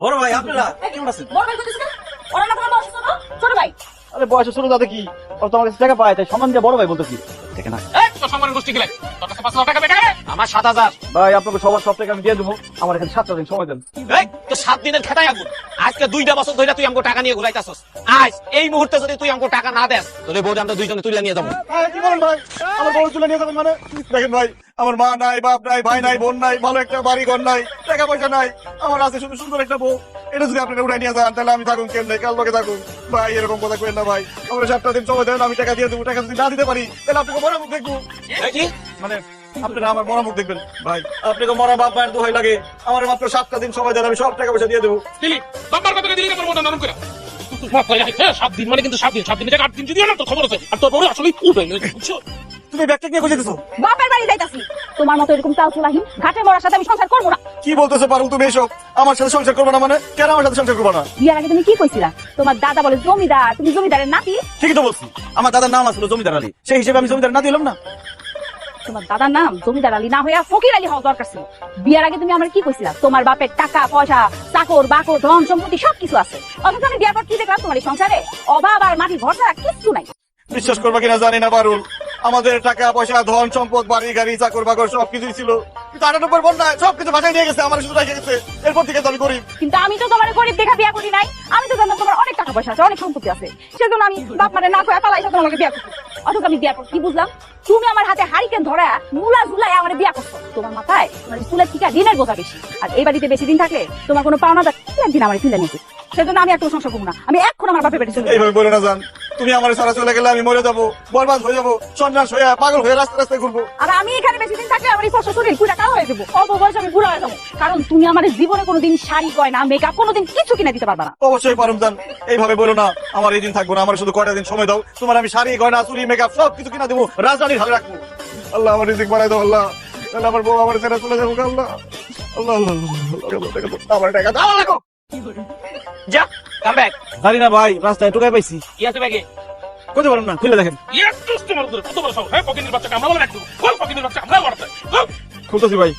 বড় ভাই আপনারা কেমন আছেন? বড় ভাই কইতেছে ওরা না তোমার বয়স ছোট? ছোট ভাই। আরে বয়সে ছোট দাদা কি? ওর তোমার কাছে টাকা পায় তাই সম্মান দিয়ে বড় ভাই বলতেছি। দেখে না। এই, গোষ্ঠী গেলে তোর কাছে পাঁচ হাজার টাকা বেকার? আমার সাত হাজার। ভাই আপনাকে সবার সব টাকা আমি দিয়ে দেবো। আমার এখানে সাতটা দিন সময় দেন। এই তো সাত দিনের খেতাই আগুন আজকে দুইটা বছর ধরে তুই আমাকে টাকা নিয়ে ঘুরাইতাছস। আজ এই মুহূর্তে যদি তুই আমাকে টাকা না দেস তোদের বউটা আমরা দুইজনে তুলে নিয়ে যাব। কি বলেন ভাই? আমার বউ তুলে নিয়ে যাবেন মানে? দেখেন ভাই আমার মা নাই বাপ নাই ভাই নাই বোন নাই ভালো একটা বাড়ি ঘর নাই টাকা পয়সা নাই। আমার আছে শুধু সুন্দর একটা বউ। এটা যদি আপনারা উঠাই নিয়ে যান তাহলে আমি থাকুন কেমন? কাল লোকে থাকুন। ভাই এরকম কথা কইেন না ভাই। আমরা সাতটা দিন সময় দেন আমি টাকা দিয়ে দেবো। টাকা যদি না দিতে পারি তাহলে আপনাকে মরা মুখ দেখব। মানে আপনারা আমার মরা মুখ দেখবেন ভাই। আপনাকে মরা বাপ মায়ের দোহাই লাগে। আমার মাত্র সাতটা দিন সময় দেন আমি সব টাকা পয়সা দিয়ে দেবো। দিলি? বাম্বার কথা দিলি না তোর নরম করে সাত দিন মানে কিন্তু সাত দিন। সাত দিন থেকে আট দিন যদি না তোর খবর আছে। আর তোর বড় আসলে উঠে তুমি ব্যাগটা নিয়ে খুঁজে দিছো বাপের বাড়ি যাইতাছি। তোমার মতো এরকম ঘাটে মরার সাথে আমি সংসার করব না। কি বলতেছো পারুল তুমি এসব? আমার সাথে সংসার করব না মানে? কেন আমার সাথে সংসার করব না? বিয়ার আগে তুমি কি কইছিলা? তোমার দাদা বলে জমিদার তুমি জমিদারের নাতি? ঠিকই তো বলছি। আমার দাদার নাম আসলো জমিদার আলী। সেই হিসেবে আমি জমিদার না দিলাম না? তোমার দাদার নাম জমিদার আলী না হইয়া ফকির আলী হওয়া দরকার ছিল। বিয়ার আগে তুমি আমার কি কইছিলা? তোমার বাপের টাকা পয়সা চাকর বাকর ধন সম্পত্তি সবকিছু আছে। অথচ আমি বিয়ার পর কি দেখলাম তোমার এই সংসারে? অভাব আর মাটির ঘর ছাড়া কিচ্ছু নাই। বিশ্বাস করবা কিনা জানি না পারুল আমাদের টাকা পয়সা ধন সম্পদ বাড়ি গাড়ি চাকর বাকর সবকিছুই ছিল। কিন্তু আটার উপর বন্যায় সবকিছু বাসায় নিয়ে গেছে আমার শুধু রেখে গেছে। এরপর থেকে তো আমি গরিব। কিন্তু আমি তো তোমার গরিব দেখা বিয়া করি নাই। আমি তো জানতাম তোমার অনেক টাকা পয়সা আছে অনেক সম্পত্তি আছে। সেজন্য আমি বাপ মারে না করে পালাই তোমাকে বিয়া করছি। অথচ আমি বিয়ার পর কি বুঝলাম? তুমি আমার হাতে হারিকেন ধরা মুলা ঝুলাই আমার বিয়া করছ। তোমার মাথায় মানে চুলের থেকে দিনের বোঝা বেশি। আর এই বাড়িতে বেশি দিন থাকলে তোমার কোনো পাওনা থাকলে একদিন আমার তুলে নিয়েছে সেজন্য আমি একটু সংসার করব না। আমি এখন আমার বাপের বাড়ি চলে এইভাবে বলে না তুমি আমার সারা চলে গেলে আমি মরে যাব বরবাদ হয়ে যাব সন্ন্যাস হয়ে পাগল হয়ে রাস্তা রাস্তায় ঘুরবো আর আমি এখানে বেশি দিন থাকলে আমার এই ফসল শরীর পুরা কালো হয়ে যাব অল্প বয়সে আমি বুড়া হয়ে যাব কারণ তুমি আমার জীবনে কোনোদিন শাড়ি কয় না মেকআপ কোনোদিন কিছু কিনে দিতে পারবা না অবশ্যই পারুম জান এইভাবে বলো না আমার এই দিন থাকব না আমার শুধু কয়টা দিন সময় দাও তোমার আমি শাড়ি গয়না চুরি মেকআপ সব কিছু কিনা দেবো রাজধানী ভালো রাখব আল্লাহ আমার রিজিক বাড়াই দাও আল্লাহ তাহলে আমার বউ আমার ছেড়ে চলে যাব আল্লাহ আল্লাহ আল্লাহ আমার টাকা দাও যা কাম ব্যাক জানি না ভাই রাস্তায় টোকাই পাইছি। কি আছে ব্যাগে? করতে পারলাম না খুলে দেখেন। ইয়ে দুষ্ট মার কত বড় সব হ্যাঁ পকিনের বাচ্চা কামলা বলে একটু বল পকিনের বাচ্চা কামড়া বড় খুলতেছি ভাই।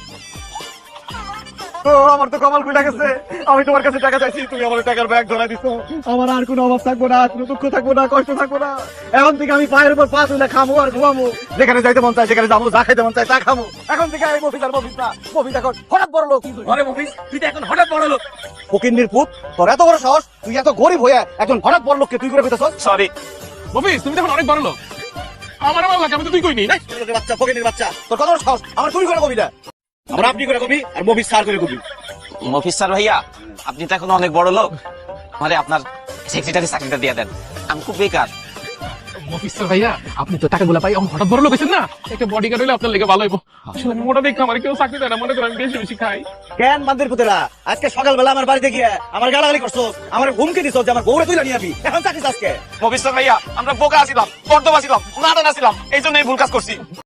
ও আমার তো কমাল খুলে গেছে। আমি তোমার কাছে টাকা চাইছি তুমি আমার টাকার ব্যাগ ধরা দিছো। আমার আর কোনো অভাব থাকব না কোনো দুঃখ থাকব না কষ্ট থাকব না। এখন থেকে আমি পায়ের উপর পা তুলে খামো আর ঘুমাবো যেখানে যাইতে মন চায় সেখানে যাব যা খাইতে মন চায় তা খামো। এখন থেকে এই মফিস আর মফিস না। মফিস এখন হঠাৎ বড় লোক। ঘরে মফিস তুই এখন হঠাৎ বড় লোক। ফকিন্নির পুত তোর এত বড় সাহস তুই এত গরিব হয়ে একজন হঠাৎ বড় লোককে তুই করে পেতেছস সরি মফিস তুমি তো অনেক বড় লোক। আমার আমার লাগে আমি তো তুই কই নেই? বাচ্চা ফকিন্নির বাচ্চা। তোর কত সাহস? আমার তুমি করে কবি না। আমরা আপনি করে কবি আর মফিস সার করে কবি। মফিস স্যার ভাইয়া আপনি তো এখন অনেক বড় লোক। মানে আপনার সেক্রেটারি চাকরিটা দিয়ে দেন। আমি খুব বেকার। মফিস ভাইয়া আপনি তো টাকাগুলো পাই আমার হঠাৎ বড় লোক না? একটা বডি হলে আপনার লেগে ভালো হইব। আসলে মোটা দেখে আমার কেউ চাকরি দেয় না মনে করেন আমি বেশি বেশি খাই। কেন বান্দির পুতেরা? আজকে সকালবেলা আমার বাড়িতে গিয়ে আমার গালাগালি করছ আমার হুমকি দিছো যে আমার বউরে তুই নিয়ে আবি। এখন আজকে। ভাইয়া আমরা বোকা আছিলাম নাদান আছিলাম এই জন্য এই ভুল কাজ করছি।